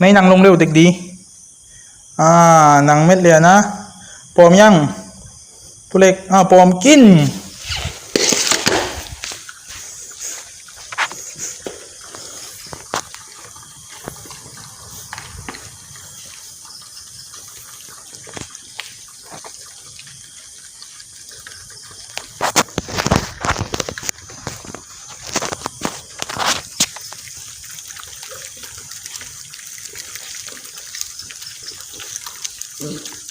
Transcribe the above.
ในนังลงเร็วเด็กดี อ่านังเม็ดเลยนะปอมยังตัวเล็กอ่าวปอมกิน 嗯